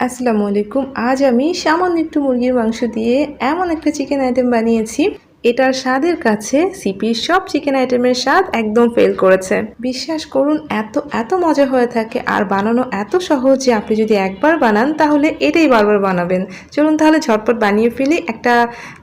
আসসালামু আলাইকুম। আজ আমি সামান্য একটু মুরগির মাংস দিয়ে এমন একটা চিকেন আইটেম বানিয়েছি। এটার স্বাদের কাছে সিপির সব চিকেন আইটেমের স্বাদ একদম ফেল করেছে। বিশ্বাস করুন, এত এত মজা হয়ে থাকে আর বানানো এত সহজ যে আপনি যদি একবার বানান, তাহলে এটাই বারবার বানাবেন। চলুন তাহলে ঝটপট বানিয়ে ফেলি। একটা,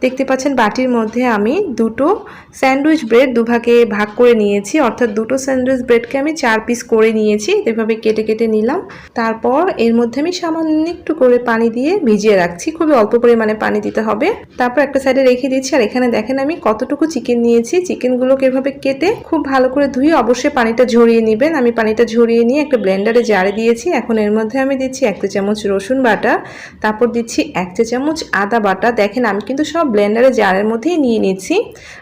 দেখতে পাচ্ছেন বাটির মধ্যে আমি দুটো স্যান্ডউইচ ব্রেড দুভাগে ভাগ করে নিয়েছি। অর্থাৎ দুটো স্যান্ডউইচ ব্রেডকে আমি চার পিস করে নিয়েছি। এভাবে কেটে কেটে নিলাম। তারপর এর মধ্যে আমি সামান্য একটু করে পানি দিয়ে ভিজিয়ে রাখছি। খুবই অল্প পরিমাণে পানি দিতে হবে। তারপর একটা সাইডে রেখে দিচ্ছি। আর এখানে দেখেন আমি কতটুকু চিকেন নিয়েছি। চিকেনগুলোকে এভাবে কেটে খুব ভালো করে ধুয়ে অবশ্যই পানিটা ঝরিয়ে নেবেন। আমি পানিটা ঝরিয়ে নিয়ে একটা ব্লেন্ডারে জারে দিয়েছি। এখন এর মধ্যে আমি দিচ্ছি এক চা চামচ রসুন বাটা, তারপর দিচ্ছি এক চা চামচ আদা বাটা। দেখেন, আমি কিন্তু সব ব্লেন্ডারে জারের মধ্যেই নিয়ে নিচ্ছি।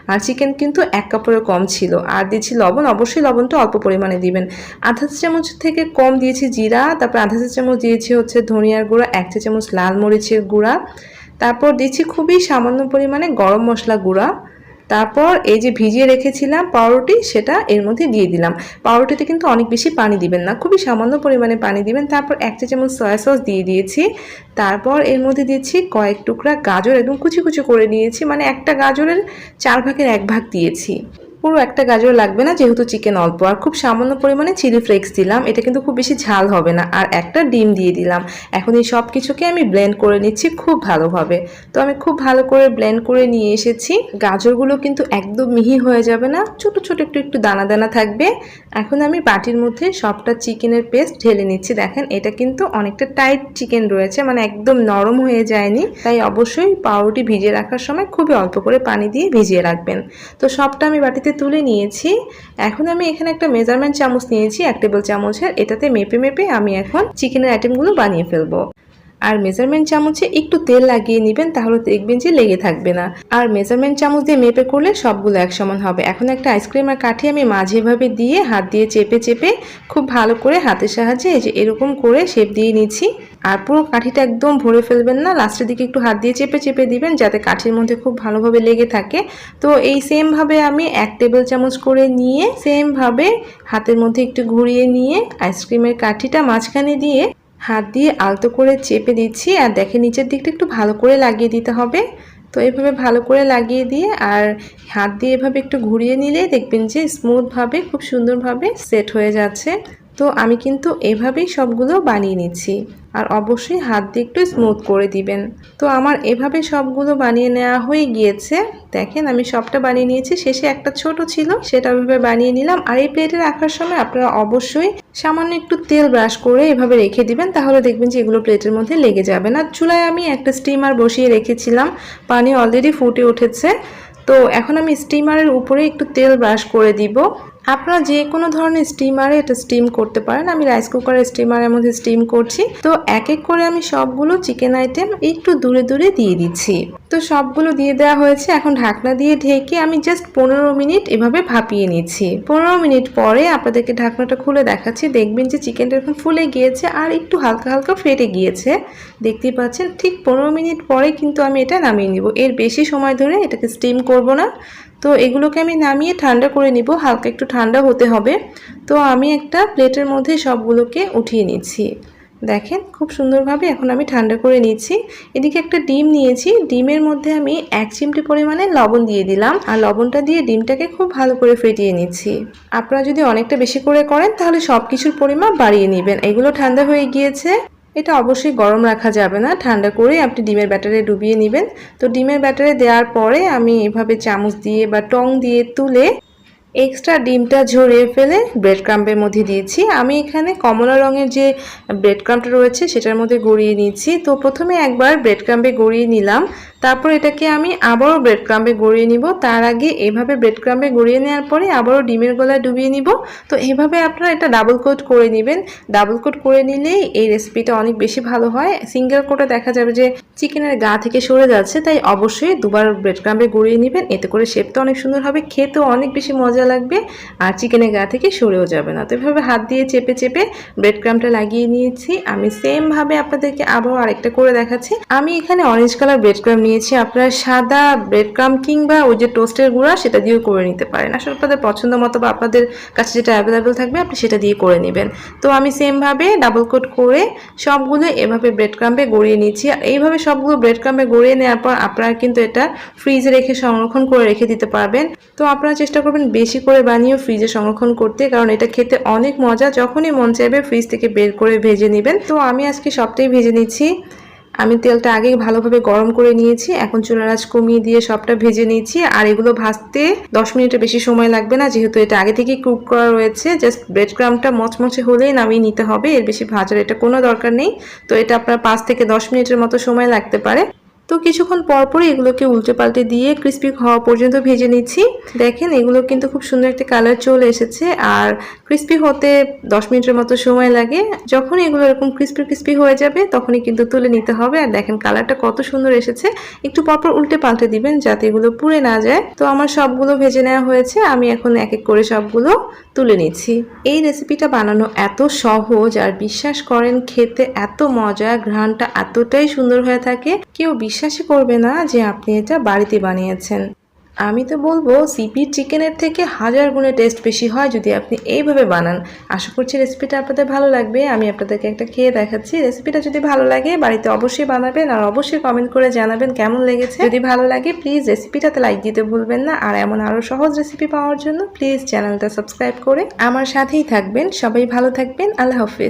আর চিকেন কিন্তু এক কাপড়ে কম ছিল। আর দিচ্ছি লবণ। অবশ্যই লবণটা অল্প পরিমাণে দিবেন। আধা চা চামচ থেকে কম দিয়েছি জিরা। তারপর আধা চা চামচ দিয়েছি হচ্ছে ধনিয়ার গুঁড়া, এক চা চামচ লাল মরিচের গুঁড়া। তারপর দিচ্ছি খুবই সামান্য পরিমাণে গরম মশলা গুঁড়া। তারপর এই যে ভিজিয়ে রেখেছিলাম পাউরুটি, সেটা এর মধ্যে দিয়ে দিলাম। পাউরুটিতে কিন্তু অনেক বেশি পানি দিবেন না, খুবই সামান্য পরিমাণে পানি দিবেন। তারপর এক চা চামচ সয়া সস দিয়ে দিয়েছি। তারপর এর মধ্যে দিয়েছি কয়েক টুকরা গাজর, একদম কুচি কুচি করে নিয়েছি। মানে একটা গাজরের চার ভাগের এক ভাগ দিয়েছি। পুরো একটা গাজর লাগবে না, যেহেতু চিকেন অল্প। আর খুব সামান্য পরিমাণে চিলি ফ্লেক্স দিলাম, এটা কিন্তু খুব বেশি ঝাল হবে না। আর একটা ডিম দিয়ে দিলাম। এখন এই সব কিছুকে আমি ব্লেন্ড করে নিচ্ছি খুব ভালোভাবে। তো আমি খুব ভালো করে ব্লেন্ড করে নিয়ে এসেছি। গাজরগুলো কিন্তু একদম মিহি হয়ে যাবে না, ছোট ছোট একটু একটু দানা দানা থাকবে। এখন আমি বাটির মধ্যে সবটা চিকেনের পেস্ট ঢেলে নিচ্ছি। দেখেন, এটা কিন্তু অনেকটা টাইট চিকেন রয়েছে মানে একদম নরম হয়ে যায়নি। তাই অবশ্যই পাউরুটি ভিজিয়ে রাখার সময় খুবই অল্প করে পানি দিয়ে ভিজিয়ে রাখবেন। তো সবটা আমি বাটিতে তুলে নিয়েছি। এখন আমি এখানে একটা মেজারমেন্ট চামচ নিয়েছি, এক টেবিল চামচের। এটাতে মেপে মেপে আমি এখন চিকেনের আইটেমগুলো বানিয়ে ফেলব। আর মেজারমেন্ট চামচে একটু তেল লাগিয়ে নেবেন, তাহলে দেখবেন যে লেগে থাকবে না। আর মেজারমেন্ট চামচ দিয়ে মেপে করলে সবগুলো এক সমান হবে। এখন একটা আইসক্রিমের কাঠি আমি মাঝেভাবে দিয়ে হাত দিয়ে চেপে চেপে খুব ভালো করে হাতের সাহায্যে এই যে এরকম করে শেপ দিয়ে নিচ্ছি। আর পুরো কাঠিটা একদম ভরে ফেলবেন না। লাস্টের দিকে একটু হাত দিয়ে চেপে চেপে দিবেন যাতে কাঠির মধ্যে খুব ভালোভাবে লেগে থাকে। তো এই সেমভাবে আমি এক টেবিল চামচ করে নিয়ে সেমভাবে হাতের মধ্যে একটু ঘুরিয়ে নিয়ে আইসক্রিমের কাঠিটা মাঝখানে দিয়ে হাত দিয়ে আলতো করে চেপে দিচ্ছি আর দেখে নিচের দিকটা একটু ভালো করে লাগিয়ে দিতে হবে। তো এভাবে ভালো করে লাগিয়ে দিয়ে আর হাত দিয়ে এভাবে একটু ঘুরিয়ে নিলে দেখবেন যে স্মুথভাবে খুব সুন্দরভাবে সেট হয়ে যাচ্ছে। তো আমি কিন্তু এভাবেই সবগুলো বানিয়ে নিচ্ছি। আর অবশ্যই হাত দিয়ে একটু স্মুথ করে দিবেন। তো আমার এভাবে সবগুলো বানিয়ে নেওয়া হয়ে গিয়েছে। দেখেন, আমি সবটা বানিয়ে নিয়েছি। শেষে একটা ছোট ছিল, সেটা এভাবে বানিয়ে নিলাম। আর এই প্লেটে রাখার সময় আপনারা অবশ্যই সামান্য একটু তেল ব্রাশ করে এভাবে রেখে দিবেন, তাহলে দেখবেন যে এগুলো প্লেটের মধ্যে লেগে যাবে না। চুলায় আমি একটা স্টিমার বসিয়ে রেখেছিলাম। পানি অলরেডি ফুটে উঠেছে। তো এখন আমি স্টিমারের উপরে একটু তেল ব্রাশ করে দিব। আপনারা যে কোনো ধরনের স্টিমারে এটা স্টিম করতে পারেন। আমি রাইস কুকারের স্টিমারের মধ্যে স্টিম করছি। তো এক এক করে আমি সবগুলো চিকেন আইটেম একটু দূরে দূরে দিয়ে দিচ্ছি। তো সবগুলো দিয়ে দেওয়া হয়েছে। এখন ঢাকনা দিয়ে ঢেকে আমি জাস্ট পনেরো মিনিট এভাবে ভাপিয়ে নিচ্ছি। পনেরো মিনিট পরে আপনাদেরকে ঢাকনাটা খুলে দেখাচ্ছি। দেখবেন যে চিকেনটা এখন ফুলে গিয়েছে আর একটু হালকা হালকা ফেটে গিয়েছে। দেখতেই পাচ্ছেন, ঠিক পনেরো মিনিট পরে কিন্তু আমি এটা নামিয়ে নিব। এর বেশি সময় ধরে এটাকে স্টিম করব না। তো এগুলোকে আমি নামিয়ে ঠান্ডা করে নিব, হালকা একটু ঠান্ডা হতে হবে। তো আমি একটা প্লেটের মধ্যে সবগুলোকে উঠিয়ে নিচ্ছি। দেখেন, খুব সুন্দরভাবে এখন আমি ঠান্ডা করে নিচ্ছি। এদিকে একটা ডিম নিয়েছি, ডিমের মধ্যে আমি এক চিমটি পরিমাণে লবণ দিয়ে দিলাম আর লবণটা দিয়ে ডিমটাকে খুব ভালো করে ফেটিয়ে নিচ্ছি। আপনারা যদি অনেকটা বেশি করে করেন, তাহলে সব কিছুর পরিমাণ বাড়িয়ে নেবেন। এগুলো ঠান্ডা হয়ে গিয়েছে। এটা অবশ্যই গরম রাখা যাবে না। ঠান্ডা করে আপনি ডিমের ব্যাটারে ডুবিয়ে নেবেন। তো ডিমের ব্যাটারে দেওয়ার পরে আমি এভাবে চামচ দিয়ে বা টং দিয়ে তুলে এক্সট্রা ডিমটা ঝরিয়ে ফেলে ব্রেড ক্রাম্পের মধ্যে দিয়েছি। আমি এখানে কমলা রঙের যে ব্রেড ক্রাম্পটা রয়েছে, সেটার মধ্যে গড়িয়ে নিচ্ছি। তো প্রথমে একবার ব্রেড ক্রাম্পে গড়িয়ে নিলাম। তারপর এটাকে আমি আবারও ব্রেড ক্রাম্পে গড়িয়ে নিব। তার আগে এভাবে ব্রেড ক্রাম্পে গড়িয়ে নেওয়ার পরে আবারও ডিমের গলায় ডুবিয়ে নিব। তো এভাবে আপনারা এটা ডাবল কোট করে নেবেন। ডাবল কোট করে নিলেই এই রেসিপিটা অনেক বেশি ভালো হয়। সিঙ্গেল কোটে দেখা যাবে যে চিকেনের গা থেকে সরে যাচ্ছে, তাই অবশ্যই দুবার ব্রেড ক্রাম্পে গড়িয়ে নেবেন। এতে করে শেপটা অনেক সুন্দর হবে, খেতেও অনেক বেশি মজা মজা লাগবে আর চিকেনের গা থেকে সরেও যাবে না। তো এভাবে হাত দিয়ে চেপে চেপে ব্রেড ক্রামটা লাগিয়ে নিয়েছি। আমি সেম ভাবে আপনাদেরকে আবারও আরেকটা করে দেখাচ্ছি। আমি এখানে অরেঞ্জ কালার ব্রেড ক্রাম নিয়েছি। আপনারা সাদা ব্রেড ক্রাম কিংবা ওই যে টোস্টের গুঁড়া সেটা দিয়েও করে নিতে পারেন। আসলে আপনাদের পছন্দ মতো বা আপনাদের কাছে যেটা অ্যাভেলেবেল থাকবে, আপনি সেটা দিয়ে করে নেবেন। তো আমি সেমভাবে ডাবল কোট করে সবগুলো এভাবে ব্রেড ক্রাম্পে গড়িয়ে নিচ্ছি আর এইভাবে সবগুলো ব্রেড ক্রাম্পে গড়িয়ে নেওয়ার পর আপনারা কিন্তু এটা ফ্রিজে রেখে সংরক্ষণ করে রেখে দিতে পারবেন। তো আপনারা চেষ্টা করবেন বেশি করে বানিয়ে ফ্রিজে সংরক্ষণ করতে, কারণ এটা খেতে অনেক মজা। যখনই মন চাইবে ফ্রিজ থেকে বের করে ভেজে নেবেন। তো আমি আজকে সবটাই ভেজে নিচ্ছি। আমি তেলটা আগে ভালোভাবে গরম করে নিয়েছি। এখন চুলার আঁচ কমিয়ে দিয়ে সবটা ভেজে নিয়েছি আর এগুলো ভাজতে দশ মিনিটের বেশি সময় লাগবে না, যেহেতু এটা আগে থেকেই কুক করা রয়েছে। জাস্ট ব্রেড ক্রামটা মচমচে হলেই নামিয়ে নিতে হবে। এর বেশি ভাজার এটা কোনো দরকার নেই। তো এটা আপনার পাঁচ থেকে দশ মিনিটের মতো সময় লাগতে পারে। তো কিছুক্ষণ পরপরই এগুলোকে উল্টে পাল্টে দিয়ে ক্রিস্পি হওয়া পর্যন্ত ভেজে নিচ্ছি। দেখেন, এগুলো কিন্তু খুব সুন্দর একটা কালার চলে এসেছে। আর ক্রিস্পি হতে দশ মিনিটের মতো সময় লাগে। যখন এগুলো এরকম ক্রিস্পি ক্রিস্পি হয়ে যাবে, তখনই কিন্তু তুলে নিতে হবে। আর দেখেন কালারটা কত সুন্দর এসেছে। একটু পরপর উল্টে পাল্টে দিবেন যাতে এগুলো পুড়ে না যায়। তো আমার সবগুলো ভেজে নেওয়া হয়েছে। আমি এখন এক এক করে সবগুলো তুলে নিচ্ছি। এই রেসিপিটা বানানো এত সহজ আর বিশ্বাস করেন, খেতে এত মজা, ঘ্রাণটা এতটাই সুন্দর হয়ে থাকে। কেউ বিশ্বাসই করবে না যে আপনি এটা বাড়িতে বানিয়েছেন। আমি তো বলব সিপির চিকেনের থেকে হাজার গুণে টেস্ট বেশি হয় যদি আপনি এইভাবে বানান। আশা করছি রেসিপিটা আপনাদের ভালো লাগবে। আমি আপনাদেরকে একটা খেয়ে দেখাচ্ছি। রেসিপিটা যদি ভালো লাগে, বাড়িতে অবশ্যই বানাবেন আর অবশ্যই কমেন্ট করে জানাবেন কেমন লেগেছে। যদি ভালো লাগে প্লিজ রেসিপিটাতে লাইক দিতে ভুলবেন না। আর এমন আরও সহজ রেসিপি পাওয়ার জন্য প্লিজ চ্যানেলটা সাবস্ক্রাইব করে আমার সাথেই থাকবেন। সবাই ভালো থাকবেন। আল্লাহ হাফিজ।